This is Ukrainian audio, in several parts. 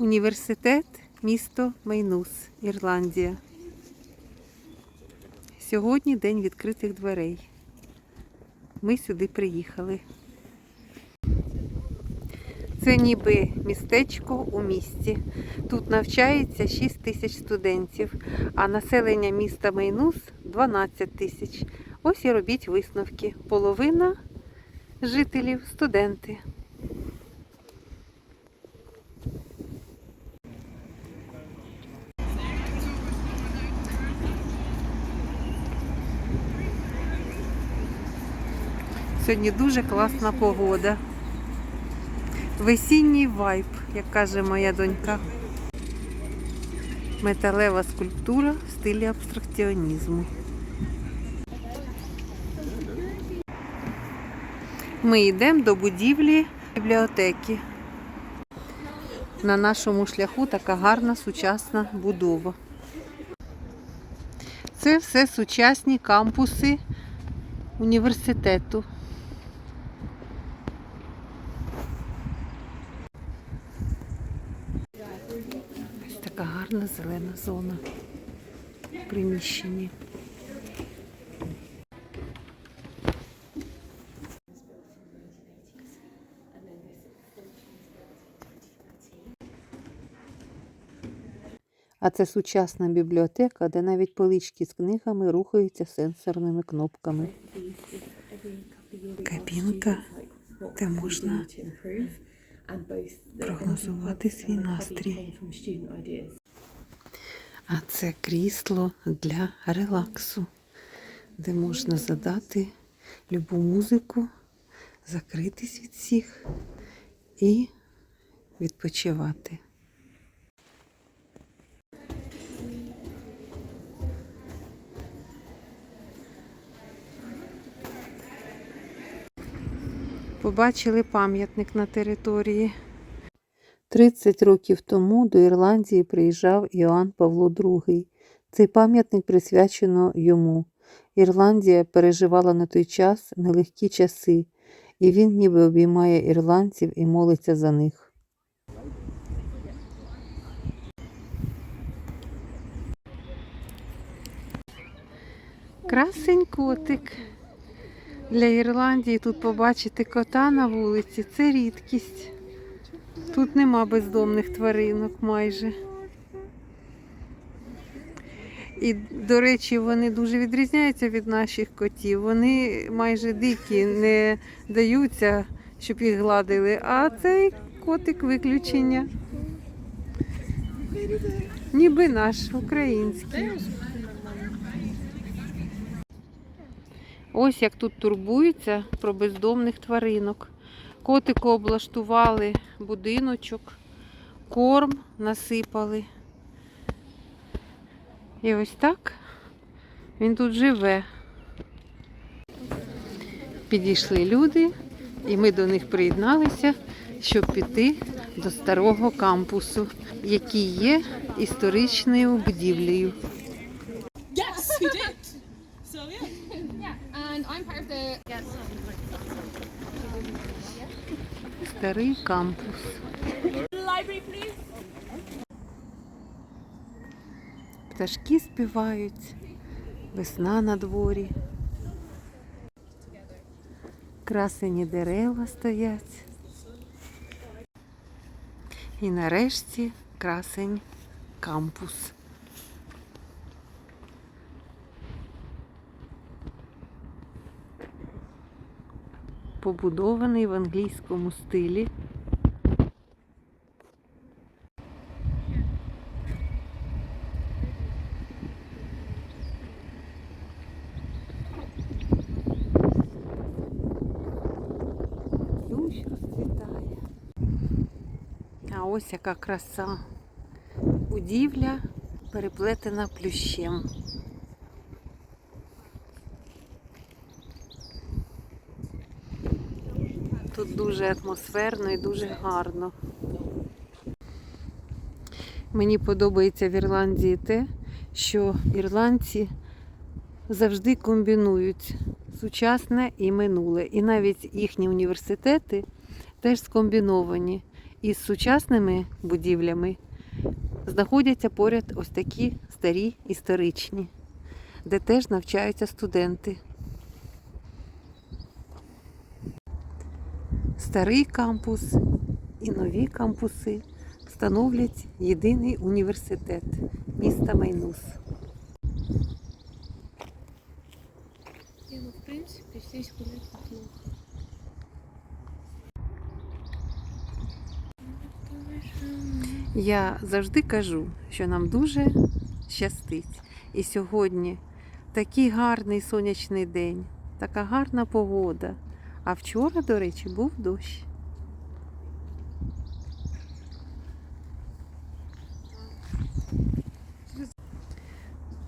Університет, місто Мейнус, Ірландія. Сьогодні день відкритих дверей. Ми сюди приїхали. Це ніби містечко у місті. Тут навчається 6 тисяч студентів, а населення міста Мейнус 12 тисяч. Ось і робіть висновки. Половина жителів студенти. Сьогодні дуже класна погода. Весінній вайб, як каже моя донька. Металева скульптура в стилі абстракціонізму. Ми йдемо до будівлі бібліотеки. На нашому шляху така гарна сучасна будова. Це все сучасні кампуси університету. Ось така гарна зелена зона в приміщенні. А це сучасна бібліотека, де навіть полички з книгами рухаються сенсорними кнопками. Кабінка, де можна прогнозувати свій настрій. А це крісло для релаксу, де можна задати любу музику, закритись від всіх і відпочивати. Побачили пам'ятник на території. 30 років тому до Ірландії приїжджав Іоанн Павло II. Цей пам'ятник присвячено йому. Ірландія переживала на той час нелегкі часи, і він ніби обіймає ірландців і молиться за них. Красень котик. Для Ірландії тут побачити кота на вулиці це рідкість. Тут нема бездомних тваринок майже. І, до речі, вони дуже відрізняються від наших котів. Вони майже дикі, не даються, щоб їх гладили. А цей котик виключення. Ніби наш український. Ось як тут турбуються про бездомних тваринок. Котику облаштували будиночок, корм насипали. І ось так він тут живе. Підійшли люди, і ми до них приєдналися, щоб піти до старого кампусу, який є історичною будівлею. Старий кампус. Пташки співають, весна на дворі. Красені дерева стоять. І нарешті красень кампус. Побудований в англійському стилі. Розцвітає. А ось яка краса. Будівля переплетена плющем. Дуже атмосферно і дуже гарно. Мені подобається в Ірландії те, що ірландці завжди комбінують сучасне і минуле. І навіть їхні університети теж скомбіновані. із сучасними будівлями знаходяться поряд ось такі старі історичні, де теж навчаються студенти. Старий кампус і нові кампуси становлять єдиний університет міста Майнус. Ну, в принципе, здесь гулять неплохо. Я завжди кажу, що нам дуже щастить. І сьогодні такий гарний сонячний день, така гарна погода. А вчора, до речі, був дощ.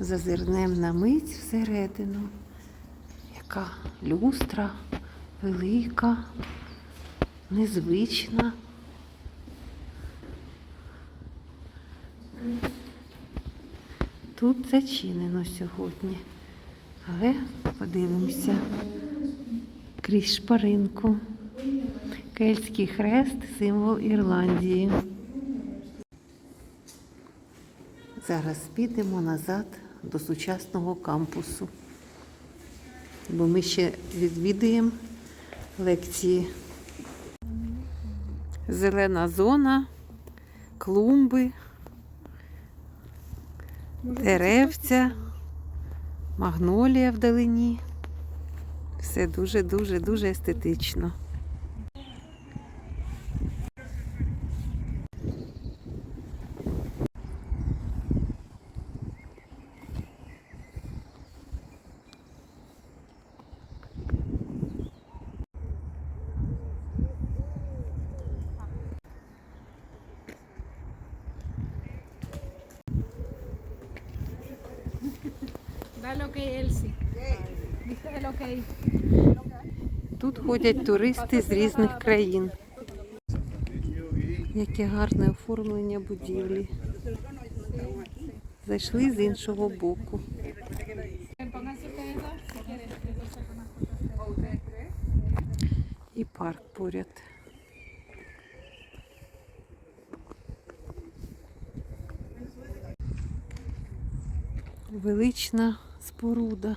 Зазирнем на мить всередину. Яка люстра велика, незвична. Тут зачинено сьогодні. Але подивимося крізь шпаринку. Кельтський хрест символ Ірландії. Зараз підемо назад до сучасного кампусу. Бо ми ще відвідуємо лекції. Зелена зона, клумби, деревця, магнолія вдалині. Все дуже-дуже дуже естетично. Da lo que lo que Тут ходять туристи з різних країн. Яке гарне оформлення будівлі. Зайшли з іншого боку. І парк поряд. Велична споруда.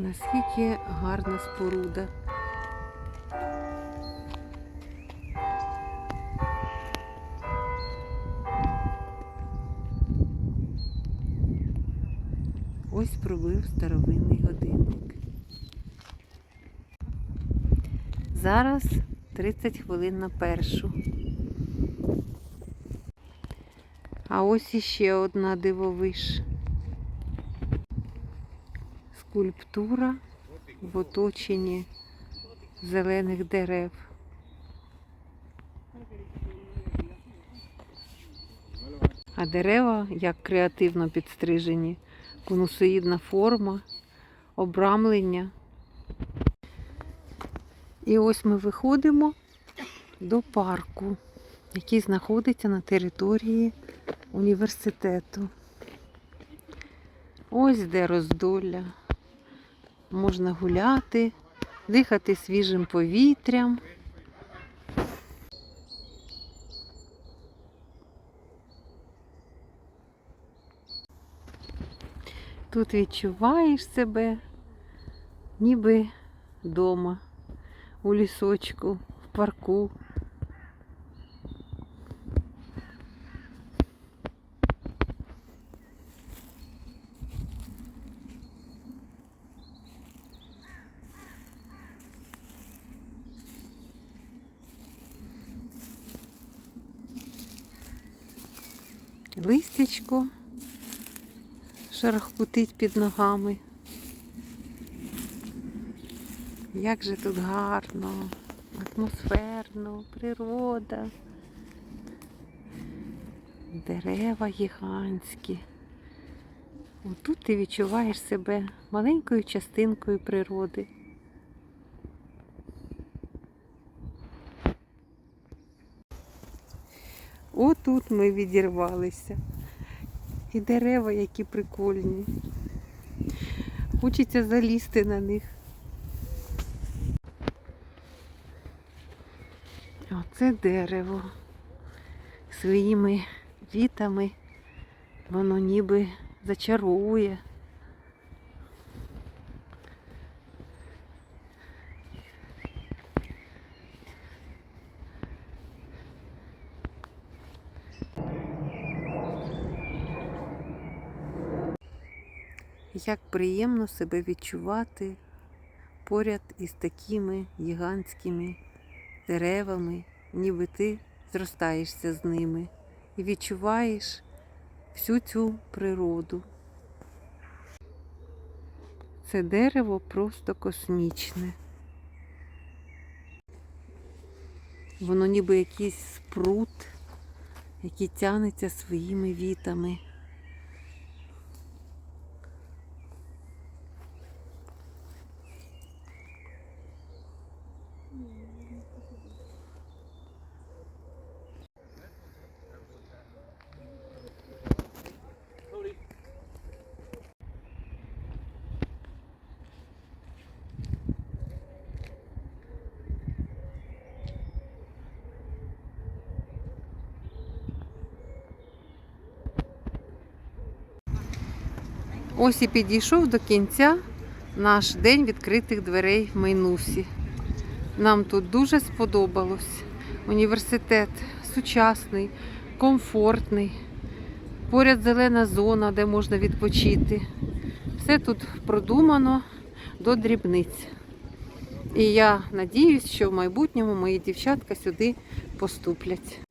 Наскільки гарна споруда. Ось пробив старовинний годинник. Зараз 30 хвилин на першу. А ось іще одна дивовиш. Скульптура в оточенні зелених дерев. А дерева як креативно підстрижені, конусоїдна форма, обрамлення. І ось ми виходимо до парку, який знаходиться на території університету. Ось де роздолля. Можна гуляти, дихати свіжим повітрям. Тут відчуваєш себе ніби вдома, у лісочку, в парку. Листячко шарахкутить під ногами. Як же тут гарно, атмосферно, природа. Дерева гігантські. Отут ти відчуваєш себе маленькою частинкою природи. Отут ми відірвалися. І дерева, які прикольні. Хочеться залізти на них. Оце дерево. Своїми вітами воно ніби зачаровує. Як приємно себе відчувати поряд із такими гігантськими деревами, ніби ти зростаєшся з ними і відчуваєш всю цю природу. Це дерево просто космічне. Воно ніби якийсь спрут, який тянеться своїми вітами. Ось і підійшов до кінця наш день відкритих дверей в Майнусі. Нам тут дуже сподобалось. Університет сучасний, комфортний, поряд зелена зона, де можна відпочити. Все тут продумано до дрібниць. І я надіюсь, що в майбутньому мої дівчатка сюди поступлять.